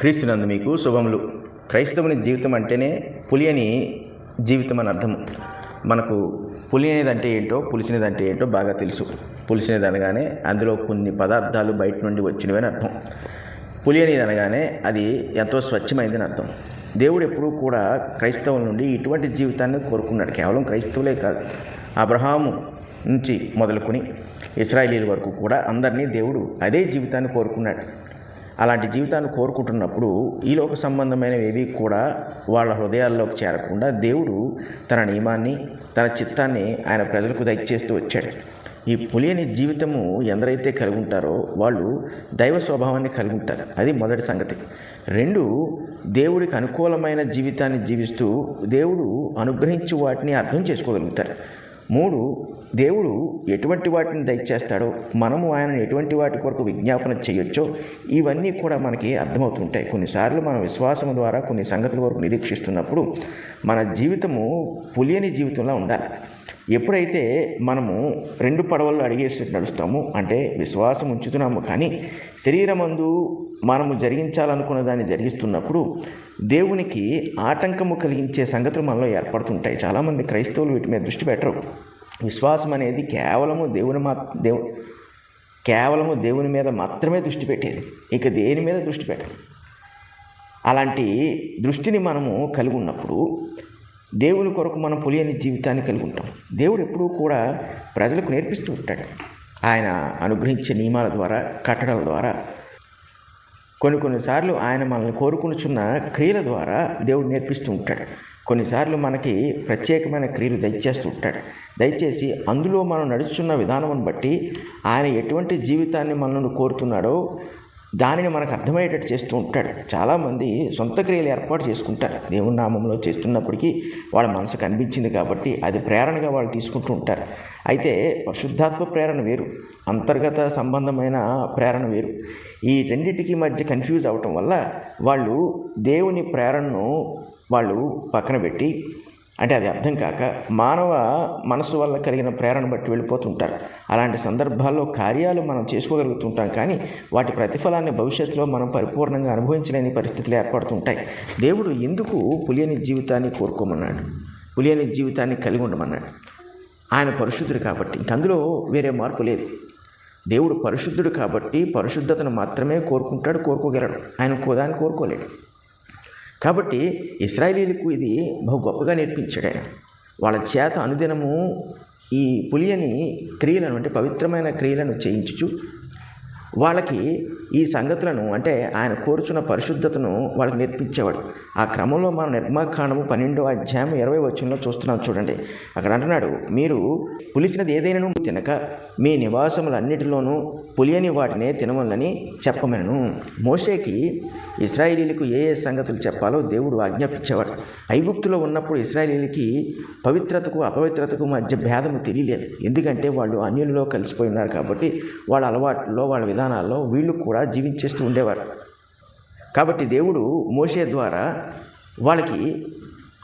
క్రీస్తునందు మీకు శుభములు. క్రైస్తవుని జీవితం అంటేనే పులియని జీవితం అని అర్థం మనకు పులియనిది అంటే ఏంటో పులిసినది అంటే ఏంటో బాగా తెలుసు. పులిసినది అనగానే అందులో కొన్ని పదార్థాలు బయట నుండి వచ్చినవి అని అర్థం. పులియనిది అనగానే అది ఎంతో స్వచ్ఛమైందని అర్థం. దేవుడు ఎప్పుడూ కూడా క్రైస్తవుల నుండి ఇటువంటి జీవితాన్ని కోరుకున్నాడు. కేవలం క్రైస్తవులే కాదు. అబ్రహాము నుంచి మొదలుకొని ఇస్రాయలీల వరకు కూడా అందరినీ దేవుడు అదే జీవితాన్ని కోరుకున్నాడు. అలాంటి జీవితాన్ని కోరుకుంటున్నప్పుడు ఈ లోక సంబంధమైనవి ఏవి కూడా వాళ్ళ హృదయాల్లోకి చేరకుండా దేవుడు తన నియమాన్ని తన చిత్తాన్ని ఆయన ప్రజలకు దయచేస్తూ వచ్చాడు. ఈ పులియని జీవితము ఎందరైతే కలిగి ఉంటారో వాళ్ళు దైవ స్వభావాన్ని కలిగి ఉంటారు. అది మొదటి సంగతి. రెండు దేవుడికి అనుకూలమైన జీవితాన్ని జీవిస్తూ దేవుడు అనుగ్రహించి వాటిని అర్థం చేసుకోగలుగుతారు. మూడు దేవుడు ఎటువంటి వాటిని దయచేస్తాడో మనము ఆయనను ఎటువంటి వాటి కొరకు విజ్ఞాపన చేయొచ్చో ఇవన్నీ కూడా మనకి అర్థమవుతుంటాయి. కొన్నిసార్లు మన విశ్వాసం ద్వారా కొన్ని సంగతుల వరకు నిరీక్షిస్తున్నప్పుడు మన జీవితము పులియని జీవితంలో ఉండాలి. ఎప్పుడైతే మనము రెండు పడవల్లో అడిగేసినట్టు నడుస్తామో అంటే విశ్వాసం ఉంచుతున్నాము కానీ శరీరమందు మనము జరిగించాలనుకున్న దాన్ని జరిగిస్తున్నప్పుడు దేవునికి ఆటంకము కలిగించే సంగతులు మనలో ఏర్పడుతుంటాయి. చాలామంది క్రైస్తవులు వీటి మీద దృష్టి పెట్టరు. విశ్వాసం అనేది కేవలము దేవుని మా దేవు కేవలము దేవుని మీద మాత్రమే దృష్టి పెట్టేది. ఇక దేని మీద దృష్టి పెట్టదు అలాంటి దృష్టిని మనము కలిగి ఉన్నప్పుడు దేవుని కొరకు మనం పులియని జీవితాన్ని కలిగి ఉంటాం. దేవుడు ఎప్పుడూ కూడా ప్రజలకు నేర్పిస్తూ ఉంటాడు. ఆయన అనుగ్రహించే నియమాల ద్వారా కట్టడాల ద్వారా. కొన్ని కొన్నిసార్లు ఆయన మనల్ని కోరుకునిచున్న క్రియల ద్వారా దేవుడు నేర్పిస్తూ ఉంటాడు. కొన్నిసార్లు మనకి ప్రత్యేకమైన క్రియలు దయచేస్తూ ఉంటాడు. దయచేసి అందులో మనం నడుచున్న విధానం బట్టి ఆయన ఎటువంటి జీవితాన్ని మనల్ని కోరుతున్నాడో దానిని మనకు అర్థమయ్యేటట్టు చేస్తూ ఉంటాడు. చాలామంది సొంత క్రియలు ఏర్పాటు చేసుకుంటారు. దేవుని నామంలో చేస్తున్నప్పటికీ వాళ్ళ మనసు కనిపించింది కాబట్టి అది ప్రేరణగా వాళ్ళు తీసుకుంటూ ఉంటారు. అయితే పరిశుద్ధాత్మ ప్రేరణ వేరు. అంతర్గత సంబంధమైన ప్రేరణ వేరు. ఈ రెండింటికి మధ్య కన్ఫ్యూజ్ అవటం వల్ల వాళ్ళు దేవుని ప్రేరణను వాళ్ళు పక్కన పెట్టి అంటే అది అర్థం కాక మానవ మనసు వల్ల కలిగిన ప్రేరణ బట్టి వెళ్ళిపోతుంటారు. అలాంటి సందర్భాల్లో కార్యాలు మనం చేసుకోగలుగుతుంటాం కానీ వాటి ప్రతిఫలాన్ని భవిష్యత్తులో మనం పరిపూర్ణంగా అనుభవించలేని పరిస్థితులు ఏర్పడుతుంటాయి. దేవుడు ఎందుకు పులియని జీవితాన్ని కోరుకోమన్నాడు? పులియని జీవితాన్ని కలిగి ఉండమన్నాడు. ఆయన పరిశుద్ధుడు కాబట్టి. ఇంకందులో వేరే మార్పు లేదు. దేవుడు పరిశుద్ధుడు కాబట్టి పరిశుద్ధతను మాత్రమే కోరుకుంటాడు కోరుకోగలడు. ఆయన కోదాన్ని కోరుకోలేడు. కాబట్టి ఇస్రాయేలీలకు ఇది బహు గొప్పగా నేర్పించాడు ఆయన. వాళ్ళ చేత అనుదినము ఈ పులియని క్రియలను అంటే పవిత్రమైన క్రియలను చేయించుచు వాళ్ళకి ఈ సంగతులను అంటే ఆయన కోరుచున్న పరిశుద్ధతను వాళ్ళకి నేర్పించేవాడు. ఆ క్రమంలో మనం నిర్మాకాండము పన్నెండో అధ్యాయం ఇరవై వచ్చంలో చూస్తున్నాం చూడండి. అక్కడ అంటున్నాడు మీరు పులిసినది ఏదైనా తినక మీ నివాసములన్నిటిలోనూ పులియని వాటినే తినవలని చెప్పమెను మోసేకి ఇస్రాయేలీలకు ఏ ఏ సంగతులు చెప్పాలో దేవుడు ఆజ్ఞాపించేవాడు. ఐగుప్తులో ఉన్నప్పుడు ఇస్రాయేలీలకి పవిత్రతకు అపవిత్రతకు మధ్య భేదము తెలియలేదు. ఎందుకంటే వాళ్ళు అన్యులలో కలిసిపోయి ఉన్నారు కాబట్టి వాళ్ళ అలవాట్లో వాళ్ళ విధానాల్లో వీళ్ళు కూడా జీవించేస్తూ ఉండేవారు. కాబట్టి దేవుడు మోసే ద్వారా వాళ్ళకి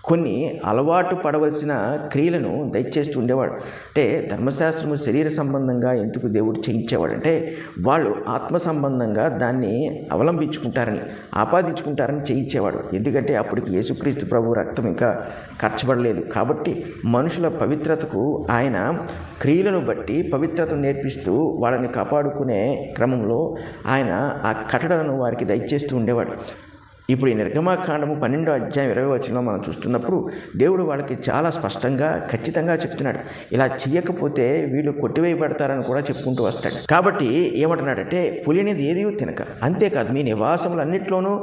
కొన్ని అలవాటు పడవలసిన క్రియలను దయచేస్తూ ఉండేవాడు. అంటే ధర్మశాస్త్రము శరీర సంబంధంగా ఎందుకు దేవుడు చేయించేవాడు? అంటే వాళ్ళు ఆత్మ సంబంధంగా దాన్ని అవలంబించుకుంటారని ఆపాదించుకుంటారని చేయించేవాడు. ఎందుకంటే అప్పటికి యేసుక్రీస్తు ప్రభు రక్తం ఇంకా ఖర్చబడలేదు. కాబట్టి మనుషుల పవిత్రతకు ఆయన క్రియలను బట్టి పవిత్రతను నేర్పిస్తూ వాళ్ళని కాపాడుకునే క్రమంలో ఆయన ఆ కట్టడలను వారికి దయచేస్తూ ఉండేవాడు. ఇప్పుడు ఈ నిర్గమాకాండము పన్నెండో అధ్యాయం ఇరవై వచనంలో మనం చూస్తున్నప్పుడు దేవుడు వాళ్ళకి చాలా స్పష్టంగా ఖచ్చితంగా చెప్తున్నాడు. ఇలా చేయకపోతే వీళ్ళు కొట్టివేయబడతారని కూడా చెప్పుకుంటూ వస్తాడు. కాబట్టి ఏమంటున్నాడంటే పులియనిది ఏది తినక. అంతేకాదు మీ నివాసములన్నింటిలోనూ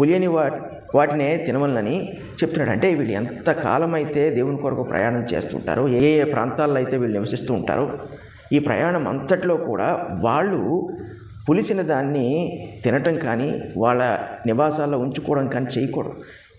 పులియని వా వాటినే తినవలనని చెప్తున్నాడు. అంటే వీళ్ళు ఎంత కాలమైతే అయితే దేవుని కొరకు ప్రయాణం చేస్తుంటారో ఏ ఏ ప్రాంతాల్లో అయితే వీళ్ళు నివసిస్తూ ఉంటారో ఈ ప్రయాణం అంతట్లో కూడా వాళ్ళు పులిసిన దాన్ని తినటం కానీ వాళ్ళ నివాసాల్లో ఉంచుకోవడం కానీ చేయకూడదు.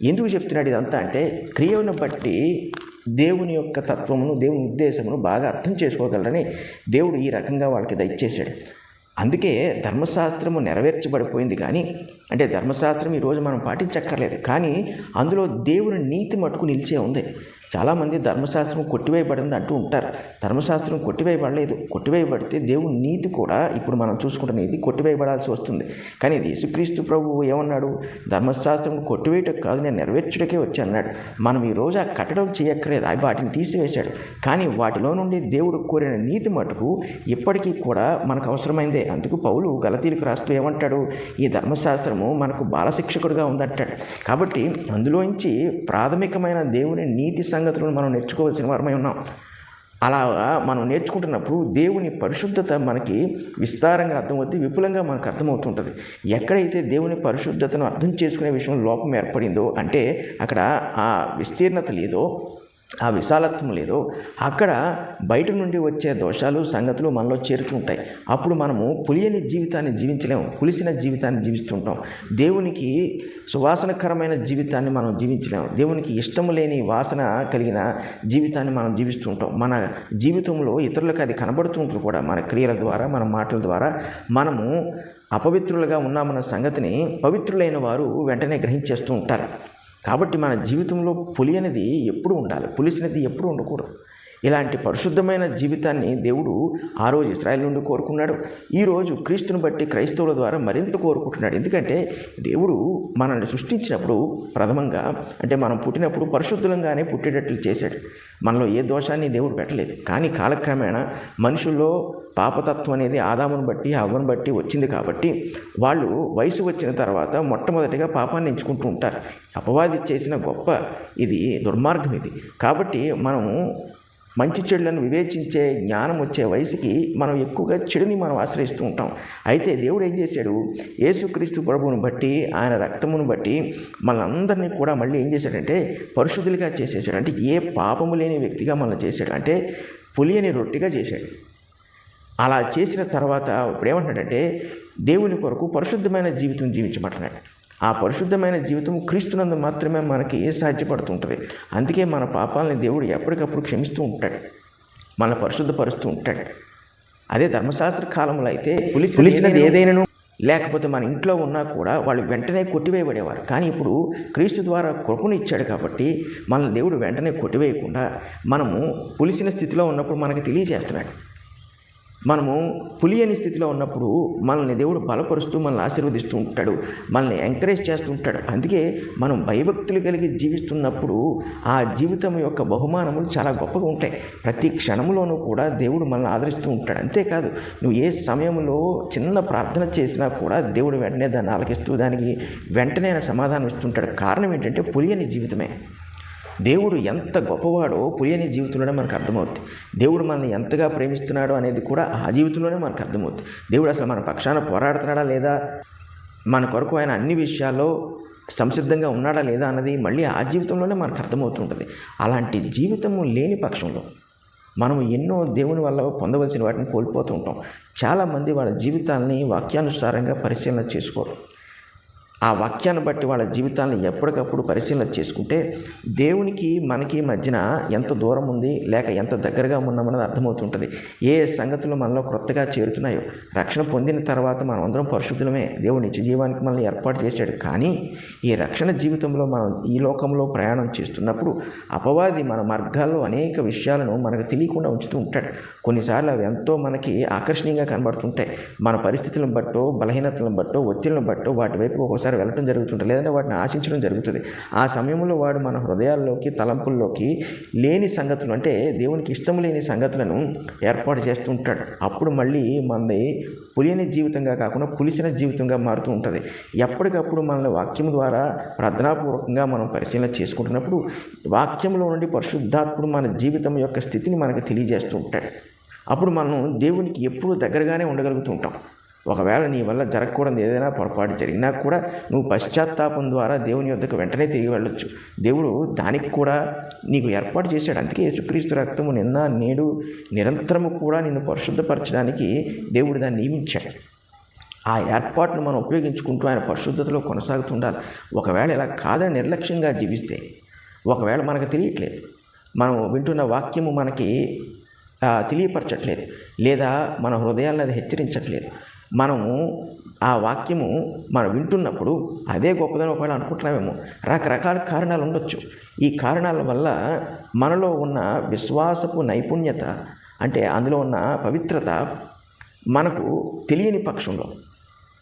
ఎందుకు చెప్తున్నాడు ఇదంతా అంటే క్రియను బట్టి దేవుని యొక్క తత్వమును దేవుని ఉద్దేశమును బాగా అర్థం చేసుకోగలరని దేవుడు ఈ రకంగా వాళ్ళకి దయచేశాడు. అందుకే ధర్మశాస్త్రము నెరవేర్చబడిపోయింది కానీ అంటే ధర్మశాస్త్రం ఈరోజు మనం పాటించక్కర్లేదు. కానీ అందులో దేవుని నీతి మటుకు నిలిచే ఉంది. చాలామంది ధర్మశాస్త్రం కొట్టివేయబడింది అంటూ ఉంటారు. ధర్మశాస్త్రం కొట్టివేయబడలేదు. కొట్టివేయబడితే దేవుని నీతి కూడా ఇప్పుడు మనం చూసుకుంటున్న నీతి కొట్టివేయబడాల్సి వస్తుంది. కానీ ఇది యేసుక్రీస్తు ప్రభువు ఏమన్నాడు? ధర్మశాస్త్రం కొట్టివేయటం కాదు నేను నెరవేర్చుటకే వచ్చి అన్నాడు. మనం ఈ రోజు ఆ కట్టడం చేయక్కర్లేదు. అవి వాటిని తీసివేశాడు. కానీ వాటిలో నుండి దేవుడు కోరిన నీతి మటుకు ఇప్పటికీ కూడా మనకు అవసరమైందే. అందుకు పౌలు గలతీలకు రాస్తూ ఏమంటాడు? ఈ ధర్మశాస్త్రము మనకు బాలశిక్షకుడుగా ఉందంటాడు. కాబట్టి అందులోంచి ప్రాథమికమైన దేవుని నీతి సంగతులను మనం నేర్చుకోవాల్సిన వారమై ఉన్నాం. అలా మనం నేర్చుకుంటున్నప్పుడు దేవుని పరిశుద్ధత మనకి విస్తారంగా అర్థమవుతుంది విపులంగా మనకు అర్థమవుతుంటుంది. ఎక్కడైతే దేవుని పరిశుద్ధతను అర్థం చేసుకునే విషయంలో లోపం ఏర్పడిందో అంటే అక్కడ ఆ విస్తీర్ణత లేదో ఆ విశాలత్వం లేదు. అక్కడ బయట నుండి వచ్చే దోషాలు సంగతులు మనలో చేరుతుంటాయి అప్పుడు మనము పులియని జీవితాన్ని జీవించలేము. పులిసిన జీవితాన్ని జీవిస్తుంటాం. దేవునికి సువాసనకరమైన జీవితాన్ని మనం జీవించలేము. దేవునికి ఇష్టం లేని వాసన కలిగిన జీవితాన్ని మనం జీవిస్తుంటాం మన జీవితంలో ఇతరులకు అది కనబడుతుంటుంది కూడా మన క్రియల ద్వారా మన మాటల ద్వారా మనము అపవిత్రులుగా ఉన్నామన్న సంగతిని పవిత్రులైన వారు వెంటనే గ్రహించేస్తూ ఉంటారు. కాబట్టి మన జీవితంలో పులి అనేది ఎప్పుడు ఉండాలి? పులిసినది ఎప్పుడు ఉండకూడదు. ఇలాంటి పరిశుద్ధమైన జీవితాన్ని దేవుడు ఆ రోజు ఇస్రాయల్ నుండి కోరుకున్నాడు. ఈరోజు క్రీస్తుని బట్టి క్రైస్తవుల ద్వారా మరింత కోరుకుంటున్నాడు. ఎందుకంటే దేవుడు మనల్ని సృష్టించినప్పుడు ప్రథమంగా అంటే మనం పుట్టినప్పుడు పరిశుద్ధంగానే పుట్టేటట్లు చేశాడు. మనలో ఏ దోషాన్ని దేవుడు పెట్టలేదు. కానీ కాలక్రమేణా మనుషుల్లో పాపతత్వం అనేది ఆదామును బట్టి అవ్వను బట్టి వచ్చింది కాబట్టి వాళ్ళు వయసు వచ్చిన తర్వాత మొట్టమొదటిగా పాపాన్ని ఎంచుకుంటూ ఉంటారు. అపవాది చేసిన గొప్ప ఇది దుర్మార్గం ఇది. కాబట్టి మనము మంచి చెడులను వివేచించే జ్ఞానం వచ్చే వయసుకి మనం ఎక్కువగా చెడుని మనం ఆశ్రయిస్తూ ఉంటాం. అయితే దేవుడు ఏం చేశాడు? యేసుక్రీస్తు ప్రభువును బట్టి ఆయన రక్తమును బట్టి మనందరినీ కూడా మళ్ళీ ఏం చేశాడంటే పరిశుద్ధులుగా చేసేసాడు అంటే ఏ పాపము లేని వ్యక్తిగా మనల్ని చేశాడు. అంటే పులియని రొట్టిగా చేశాడు. అలా చేసిన తర్వాత ఇప్పుడు ఏమంటున్నాడంటే దేవుని కొరకు పరిశుద్ధమైన జీవితం జీవించమంటున్నాడు ఆ పరిశుద్ధమైన జీవితం క్రీస్తునందు మాత్రమే మనకి సాధ్యపడుతుంటుంది? అందుకే మన పాపాలని దేవుడు ఎప్పటికప్పుడు క్షమిస్తూ ఉంటాడు. మన పరిశుద్ధపరుస్తూ ఉంటాడు. అదే ధర్మశాస్త్ర కాలంలో అయితే పులిసి పులిసినది ఏదైనాను లేకపోతే మన ఇంట్లో ఉన్నా కూడా వాళ్ళు వెంటనే కొట్టివేయబడేవారు. కానీ ఇప్పుడు క్రీస్తు ద్వారా కృపను ఇచ్చాడు కాబట్టి మన దేవుడు వెంటనే కొట్టివేయకుండా మనము పులిసిన స్థితిలో ఉన్నప్పుడు మనకి తెలియజేస్తున్నాడు. మనము పులియని స్థితిలో ఉన్నప్పుడు మనల్ని దేవుడు బలపరుస్తూ మనల్ని ఆశీర్వదిస్తూ ఉంటాడు మనల్ని ఎంకరేజ్ చేస్తూ ఉంటాడు. అందుకే మనం భయభక్తులు కలిగి జీవిస్తున్నప్పుడు ఆ జీవితం యొక్క బహుమానములు చాలా గొప్పగా ఉంటాయి. ప్రతి క్షణంలోనూ కూడా దేవుడు మనల్ని ఆదరిస్తూ ఉంటాడు. అంతేకాదు నువ్వు ఏ సమయంలో చిన్న ప్రార్థన చేసినా కూడా దేవుడు వెంటనే దాన్ని ఆలకిస్తూ దానికి వెంటనే సమాధానం ఇస్తుంటాడు కారణం ఏంటంటే పులియని జీవితమే. దేవుడు ఎంత గొప్పవాడో పులియని జీవితంలోనే మనకు అర్థమవుతుంది దేవుడు మనల్ని ఎంతగా ప్రేమిస్తున్నాడో అనేది కూడా ఆ జీవితంలోనే మనకు అర్థమవుతుంది దేవుడు అసలు మన పక్షాన పోరాడుతున్నాడా లేదా? మన కొరకు ఆయన అన్ని విషయాల్లో సంసిద్ధంగా ఉన్నాడా లేదా అన్నది మళ్ళీ ఆ జీవితంలోనే మనకు అర్థమవుతుంటుంది. అలాంటి జీవితము లేని పక్షంలో మనం ఎన్నో దేవుని వల్ల పొందవలసిన వాటిని కోల్పోతూ ఉంటాం చాలామంది వాళ్ళ జీవితాలని వాక్యానుసారంగా పరిశీలన చేసుకోరు. ఆ వాక్యాన్ని బట్టి వాళ్ళ జీవితాలను ఎప్పటికప్పుడు పరిశీలన చేసుకుంటే దేవునికి మనకి మధ్యన ఎంత దూరం ఉంది లేక ఎంత దగ్గరగా ఉన్నామన్నది అర్థమవుతుంటుంది. ఏ సంగతులు మనలో క్రొత్తగా చేరుతున్నాయో రక్షణ పొందిన తర్వాత మనం అందరం పరిశుద్ధులమే. దేవుడు నిత్య జీవానికి మనల్ని ఏర్పాటు చేశాడు. కానీ ఈ రక్షణ జీవితంలో మనం ఈ లోకంలో ప్రయాణం చేస్తున్నప్పుడు అపవాది మన మార్గాల్లో అనేక విషయాలను మనకు తెలియకుండా ఉంచుతూ ఉంటాడు. కొన్నిసార్లు అవి ఎంతో మనకి ఆకర్షణీయంగా కనబడుతుంటాయి. మన పరిస్థితులను బట్టో బలహీనతలను బట్టో ఒత్తిళ్ళను బట్టో వాటి వైపు ఒకసారి వెళ్ళటం జరుగుతుంటుంది లేదంటే వాటిని ఆశించడం జరుగుతుంది. ఆ సమయంలో వాడు మన హృదయాల్లోకి తలంపుల్లోకి లేని సంగతులు అంటే దేవునికి ఇష్టం లేని సంగతులను ఏర్పాటు చేస్తూ ఉంటాడు. అప్పుడు మళ్ళీ మనది పులియని జీవితంగా కాకుండా పులిసిన జీవితంగా మారుతూ ఉంటుంది. ఎప్పటికప్పుడు మనల్ని వాక్యం ద్వారా ప్రార్థనాపూర్వకంగా మనం పరిశీలన చేసుకుంటున్నప్పుడు వాక్యంలో నుండి పరిశుద్ధాత్ముడు మన జీవితం యొక్క స్థితిని మనకు తెలియజేస్తూ ఉంటాడు. అప్పుడు మనం దేవునికి ఎప్పుడూ దగ్గరగానే ఉండగలుగుతూ ఉంటాం. ఒకవేళ నీ వల్ల జరగకూడదు ఏదైనా పొరపాటు జరిగినా కూడా నువ్వు పశ్చాత్తాపం ద్వారా దేవుని యొద్దకు వెంటనే తిరిగి వెళ్ళొచ్చు. దేవుడు దానికి కూడా నీకు ఏర్పాటు చేశాడు. అందుకే యేసుక్రీస్తు రక్తము నిన్న నేడు నిరంతరము కూడా నిన్ను పరిశుద్ధపరచడానికి దేవుడు దాన్ని నియమించాడు. ఆ ఏర్పాటును మనం ఉపయోగించుకుంటూ ఆయన పరిశుద్ధతలో కొనసాగుతుండాలి. ఒకవేళ ఇలా కాదని నిర్లక్ష్యంగా జీవిస్తే ఒకవేళ మనకు తెలియట్లేదు మనం వింటున్న వాక్యము మనకి తెలియపరచట్లేదు లేదా మన హృదయాలను అది హెచ్చరించట్లేదు మనము ఆ వాక్యము మనం వింటున్నప్పుడు అదే గొప్పదని ఒకవేళ అనుకుంటున్నామేమో. రకరకాల కారణాలు ఉండొచ్చు. ఈ కారణాల వల్ల మనలో ఉన్న విశ్వాసపు నైపుణ్యత అంటే అందులో ఉన్న పవిత్రత మనకు తెలియని పక్షంలో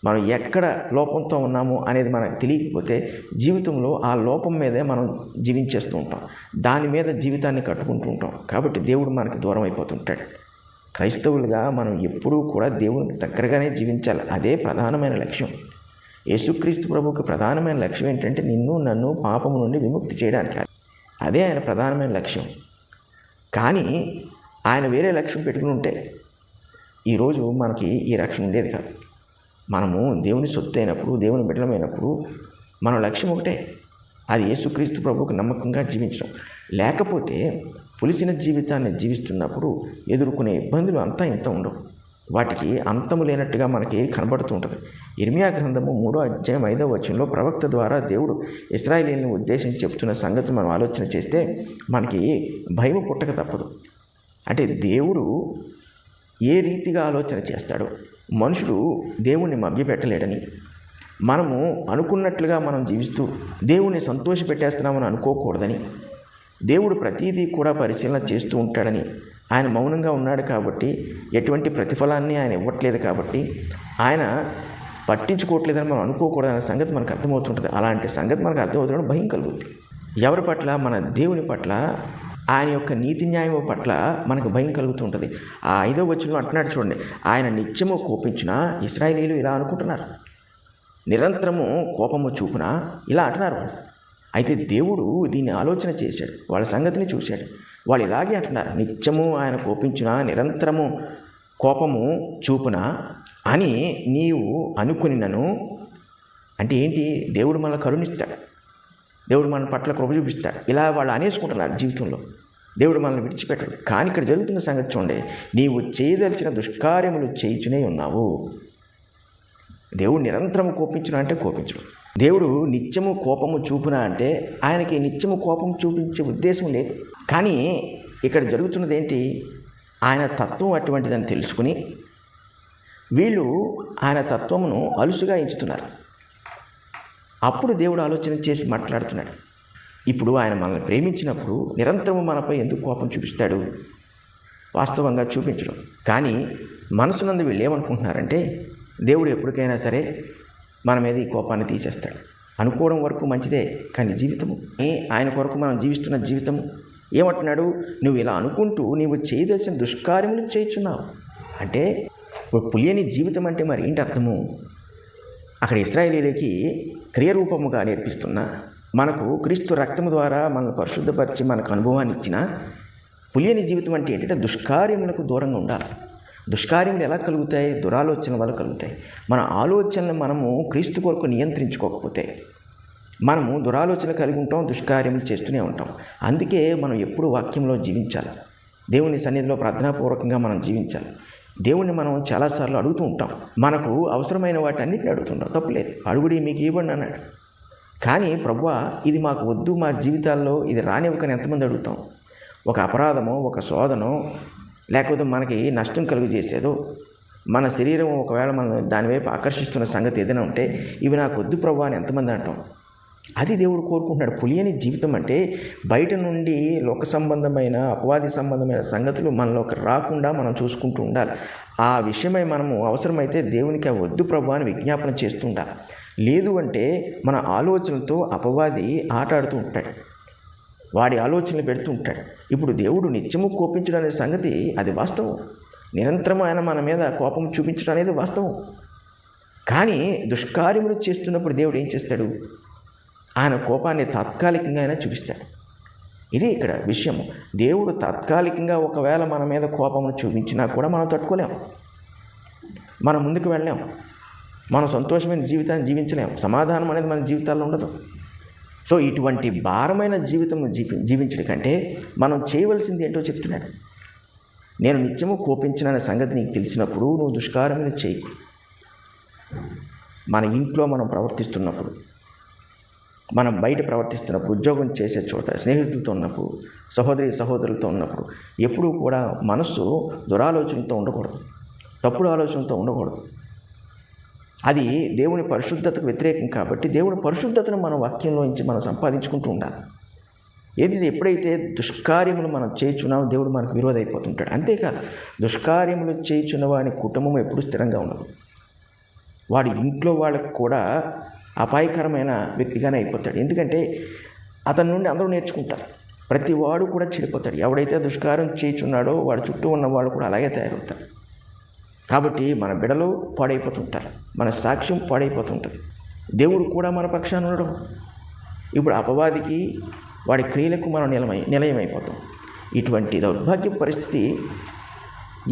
మనం ఎక్కడ లోపంతో ఉన్నాము అనేది మనకు తెలియకపోతే జీవితంలో ఆ లోపం మీదే మనం జీవించేస్తూ ఉంటాం. దాని మీద జీవితాన్ని కట్టుకుంటూ ఉంటాం. కాబట్టి దేవుడు మనకి దూరం అయిపోతుంటాడు. క్రైస్తవులుగా మనం ఎప్పుడూ కూడా దేవునికి దగ్గరగానే జీవించాలి. అదే ప్రధానమైన లక్ష్యం. యేసుక్రీస్తు ప్రభుకి ప్రధానమైన లక్ష్యం ఏంటంటే నిన్ను నన్ను పాపము నుండి విముక్తి చేయడానికి అదే ఆయన ప్రధానమైన లక్ష్యం. కానీ ఆయన వేరే లక్ష్యం పెట్టుకుని ఉంటే ఈరోజు మనకి ఈ రక్షణ ఉండేది కాదు. మనము దేవుని సొత్తు అయినప్పుడు దేవుని బిడ్డలమైనప్పుడు మన లక్ష్యం ఒకటే. అది యేసుక్రీస్తు ప్రభువుకు నమ్మకంగా జీవించడం. లేకపోతే పులిసిన జీవితాన్ని జీవిస్తున్నప్పుడు ఎదుర్కొనే ఇబ్బందులు అంతా ఇంత ఉండవు. వాటికి అంతము లేనట్టుగా మనకి కనబడుతూ ఉంటుంది. ఇర్మియా గ్రంథము మూడో అధ్యాయం ఐదో వచనంలో ప్రవక్త ద్వారా దేవుడు ఇస్రాయేలీని ఉద్దేశించి చెప్తున్న సంగతి మనం ఆలోచన చేస్తే మనకి భయం పుట్టక తప్పదు. అంటే దేవుడు ఏ రీతిగా ఆలోచన చేస్తాడో మనుషుడు దేవుణ్ణి మభ్యపెట్టలేడని మనము అనుకున్నట్లుగా మనం జీవిస్తూ దేవుణ్ణి సంతోషపెట్టేస్తున్నామని అనుకోకూడదని దేవుడు ప్రతీదీ కూడా పరిశీలన చేస్తూ ఉంటాడని ఆయన మౌనంగా ఉన్నాడు కాబట్టి ఎటువంటి ప్రతిఫలాన్ని ఆయన ఇవ్వట్లేదు కాబట్టి ఆయన పట్టించుకోవట్లేదని మనం అనుకోకూడదనే సంగతి మనకు అర్థమవుతుంటుంది. అలాంటి సంగతి మనకు అర్థమవుతున్నప్పుడు భయం కలుగుతుంది ఎవరి పట్ల? మన దేవుని పట్ల ఆయన యొక్క నీతి న్యాయం పట్ల మనకు భయం కలుగుతుంటుంది. ఆ ఐదో వచ్చిన అంటున్నాడు చూడండి ఆయన నిత్యము కోపించిన ఇస్రాయేలీలు ఇలా అనుకుంటున్నారు. నిరంతరము కోపము చూపున? ఇలా అంటున్నారు వాళ్ళు. అయితే దేవుడు దీన్ని ఆలోచన చేశాడు. వాళ్ళ సంగతిని చూశాడు. వాళ్ళు ఇలాగే అంటున్నారు. నిత్యము ఆయన కోపించిన నిరంతరము కోపము చూపున అని నీవు అనుకునినను అంటే ఏంటి? దేవుడు మనల్ని కరుణిస్తాడు. దేవుడు మన పట్ల కృప చూపిస్తాడు. ఇలా వాళ్ళు అనేసుకుంటున్నారు జీవితంలో. దేవుడు మనల్ని విడిచిపెట్టడు. కానీ ఇక్కడ జరుగుతున్న సంగతి చూడండి. నీవు చేయదలిచిన దుష్కార్యములు చేయుచునే ఉన్నావు. దేవుడు నిరంతరం కోపించునా అంటే కోపించడు. దేవుడు నిత్యము కోపము చూపున అంటే ఆయనకి నిత్యము కోపం చూపించే ఉద్దేశం లేదు. కానీ ఇక్కడ జరుగుతున్నది ఏంటి? ఆయన తత్వం అటువంటిదని తెలుసుకుని వీళ్ళు ఆయన తత్వమును అలుసుగా ఎంచుతున్నారు. అప్పుడు దేవుడు ఆలోచన చేసి మాట్లాడుతున్నాడు. ఇప్పుడు ఆయన మనల్ని ప్రేమించినప్పుడు నిరంతరం మనపై ఎందుకు కోపం చూపిస్తాడు? వాస్తవంగా చూపించడం. కానీ మనసునందు వీళ్ళు ఏమనుకుంటున్నారంటే దేవుడు ఎప్పటికైనా సరే మన మీద ఈ కోపాన్ని తీసేస్తాడు. అనుకోవడం వరకు మంచిదే కానీ జీవితము ఏ ఆయన కొరకు మనం జీవిస్తున్న జీవితము ఏమంటున్నాడు? నువ్వు ఇలా అనుకుంటూ నీవు చేయదలసిన దుష్కార్యములు చేయుచున్నావు. అంటే ఒక పులియని జీవితం అంటే మరి ఏంటి అర్థము? అక్కడ ఇస్రాయేలీలకి క్రియరూపముగా నేర్పిస్తున్న మనకు క్రీస్తు రక్తము ద్వారా మనల్ని పరిశుద్ధపరిచి మనకు అనుభవాన్ని ఇచ్చిన పులియని జీవితం అంటే ఏంటంటే దుష్కార్యములకు దూరంగా ఉండాలి. దుష్కార్యములు ఎలా కలుగుతాయి? దురాలోచన వల్ల కలుగుతాయి. మన ఆలోచనలు మనము క్రీస్తు కొరకు నియంత్రించుకోకపోతే మనము దురాలోచన కలిగి ఉంటాం దుష్కార్యములు చేస్తూనే ఉంటాం. అందుకే మనం ఎప్పుడు వాక్యంలో జీవించాలి. దేవుని సన్నిధిలో ప్రార్థనాపూర్వకంగా మనం జీవించాలి. దేవుణ్ణి మనం చాలాసార్లు అడుగుతూ ఉంటాం. మనకు అవసరమైన వాటి అన్నింటిని అడుగుతుంటాం తప్పులేదు అడుగుడి మీకు ఇవ్వండి అన్నాడు. కానీ ప్రభువా ఇది మాకు వద్దు మా జీవితాల్లో ఇది రానివ్వకని ఎంతమంది అడుగుతాం? ఒక అపరాధమో ఒక శోధనో లేకపోతే మనకి నష్టం కలుగు చేసేదో మన శరీరం ఒకవేళ మనం దానివైపు ఆకర్షిస్తున్న సంగతి ఏదైనా ఉంటే ఇవి నాకు వద్దు ప్రభు అని ఎంతమంది అంటాం. అది దేవుడు కోరుకుంటున్నాడు. పులియని జీవితం అంటే బయట నుండి లోక సంబంధమైన అపవాది సంబంధమైన సంగతులు మనలోకి రాకుండా మనం చూసుకుంటూ ఉండాలి. ఆ విషయమై మనము అవసరమైతే దేవునికి ఆ వద్దు ప్రభు అని విజ్ఞాపన చేస్తుండాలి లేదు అంటే మన ఆలోచనలతో అపవాది ఆటాడుతూ ఉంటాడు. వాడి ఆలోచనలు పెడుతూ ఉంటాడు. ఇప్పుడు దేవుడు నిత్యము కోపించడం అనే సంగతి అది వాస్తవం. నిరంతరం ఆయన మన మీద కోపం చూపించడం అనేది వాస్తవం. కానీ దుష్కార్యములు చేస్తున్నప్పుడు దేవుడు ఏం చేస్తాడు? ఆయన కోపాన్ని తాత్కాలికంగా ఆయన చూపిస్తాడు. ఇది ఇక్కడ విషయం దేవుడు తాత్కాలికంగా ఒకవేళ మన మీద కోపమును చూపించినా కూడా మనం తట్టుకోలేము మనం ముందుకు వెళ్ళలేము మనం సంతోషమైన జీవితాన్ని జీవించలేము సమాధానం అనేది మన జీవితాల్లో ఉండదు. సో ఇటువంటి భారమైన జీవితం జీవి జీవించడం కంటే మనం చేయవలసింది ఏంటో చెప్తున్నాడు. నేను నిత్యము కోపించిన సంగతి నీకు తెలిసినప్పుడు నువ్వు దుష్కారమైన చేయి మన ఇంట్లో మనం ప్రవర్తిస్తున్నప్పుడు మనం బయట ప్రవర్తిస్తున్నప్పుడు ఉద్యోగం చేసే చోట స్నేహితులతో ఉన్నప్పుడు సహోదరి సహోదరులతో ఉన్నప్పుడు ఎప్పుడూ కూడా మనస్సు దురాలోచనతో ఉండకూడదు. తప్పుడు ఆలోచనతో ఉండకూడదు. అది దేవుని పరిశుద్ధతకు వ్యతిరేకం కాబట్టి దేవుని పరిశుద్ధతను మనం వాక్యంలోంచి మనం సంపాదించుకుంటూ ఉండాలి. ఏది ఎప్పుడైతే దుష్కార్యములు మనం చేయుచున్నామో దేవుడు మనకు విరోధ అయిపోతుంటాడు అంతేకాదు దుష్కార్యములు చేయుచున్న వాని కుటుంబం ఎప్పుడు స్థిరంగా ఉండదు. వాడి ఇంట్లో వాళ్ళకు కూడా అపాయకరమైన వ్యక్తిగానే అయిపోతాడు. ఎందుకంటే అతని నుండి అందరూ నేర్చుకుంటారు. ప్రతి వాడు కూడా చెడిపోతాడు. ఎవడైతే దుష్కారం చేయుచున్నాడో వాడి చుట్టూ ఉన్న వాళ్ళు కూడా అలాగే తయారవుతారు. కాబట్టి మన బిడలు పాడైపోతుంటారు. మన సాక్ష్యం పాడైపోతుంటుంది. దేవుడు కూడా మన పక్షాన ఉండడం. ఇప్పుడు అపవాదికి వాడి క్రియలకు మనం నిలమై నిలయమైపోతాం. ఇటువంటి దౌర్భాగ్య పరిస్థితి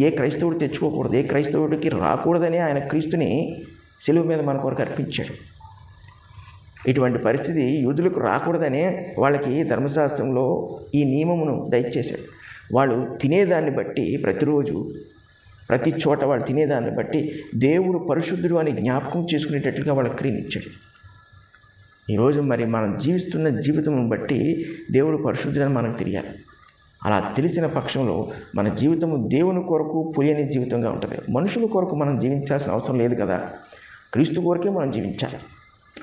ఏ క్రైస్తవుడు తెచ్చుకోకూడదు. ఏ క్రైస్తవుడికి రాకూడదని ఆయన క్రీస్తుని సెలువు మీద మన కొరకు అర్పించాడు. ఇటువంటి పరిస్థితి యూదులకు రాకూడదనే వాళ్ళకి ధర్మశాస్త్రంలో ఈ నియమమును దయచేశాడు. వాళ్ళు తినేదాన్ని బట్టి ప్రతిరోజు ప్రతి చోట వాళ్ళు తినేదాన్ని బట్టి దేవుడు పరిశుద్ధుడు అని జ్ఞాపకం చేసుకునేటట్లుగా వాళ్ళకి క్రియనిచ్చాడు ఈరోజు మరి మనం జీవిస్తున్న జీవితం బట్టి దేవుడు పరిశుద్ధుడని మనకు తెలియాలి. అలా తెలిసిన పక్షంలో మన జీవితము దేవుని కొరకు పులియని జీవితంగా ఉంటుంది. మనుషుల కొరకు మనం జీవించాల్సిన అవసరం లేదు కదా? క్రీస్తు కొరకే మనం జీవించాలి.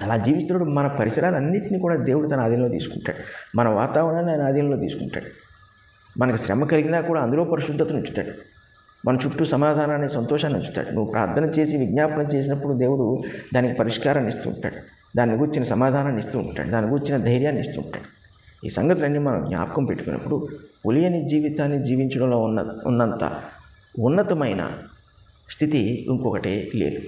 అలా జీవిస్తున్నప్పుడు మన పరిసరాలన్నింటినీ కూడా దేవుడు తన ఆధీనంలో తీసుకుంటాడు. మన వాతావరణాన్ని ఆయన ఆధీనంలో తీసుకుంటాడు. మనకు శ్రమ కలిగినా కూడా అందులో పరిశుద్ధతను ఉంచుతాడు. మన చుట్టూ సమాధానాన్ని సంతోషాన్ని ఉంచుతాడు నువ్వు ప్రార్థన చేసి విజ్ఞాపన చేసినప్పుడు దేవుడు దానికి పరిష్కారాన్ని ఇస్తూ ఉంటాడు. దాని గురించిన సమాధానాన్ని ఇస్తూ ఉంటాడు. దాని గురించిన ధైర్యాన్ని ఇస్తూ ఉంటాడు. ఈ సంగతులన్నీ మనం జ్ఞాపకం పెట్టుకున్నప్పుడు పులియని జీవితాన్ని జీవించడంలో ఉన్న ఉన్నంత ఉన్నతమైన స్థితి ఇంకొకటి లేదు.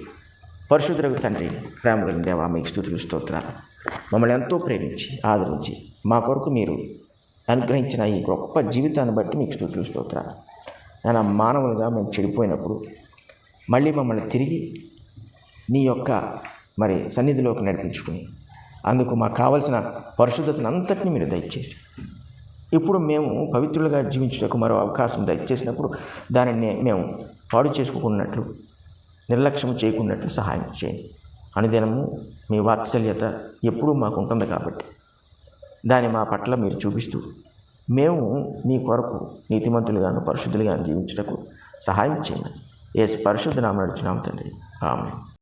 పరశుద్రవి తండ్రి ప్రేమ కలిగిన దేవా మీకు స్థుతులు స్తోత్రాలు. మమ్మల్ని ఎంతో ప్రేమించి ఆదరించి మా కొరకు మీరు అనుగ్రహించిన ఈ గొప్ప జీవితాన్ని బట్టి మీకు స్థుతులు స్తోత్రాలు. నేను మానవులుగా మేము చెడిపోయినప్పుడు మళ్ళీ మమ్మల్ని తిరిగి నీ యొక్క మరి సన్నిధిలోకి నడిపించుకుని అందుకు మాకు కావలసిన పరిశుద్ధతను అంతటిని మీరు దయచేసి. ఇప్పుడు మేము పవిత్రులుగా జీవించుటకు మరో అవకాశం దయచేసినప్పుడు దానిని మేము పాడు చేసుకోకున్నట్లు నిర్లక్ష్యం చేయకున్నట్లు సహాయం చేయండి. అనుదినము మీ వాత్సల్యత ఎప్పుడూ మాకు ఉంటుంది కాబట్టి దాన్ని మా పట్ల మీరు చూపిస్తూ మేము మీ కొరకు నీతిమంతులుగాను పరిశుద్ధులుగాను జీవించుటకు సహాయం చేయండి. ఏ పరిశుద్ధ నామ నడుచున్నాం తండ్రి. ఆమె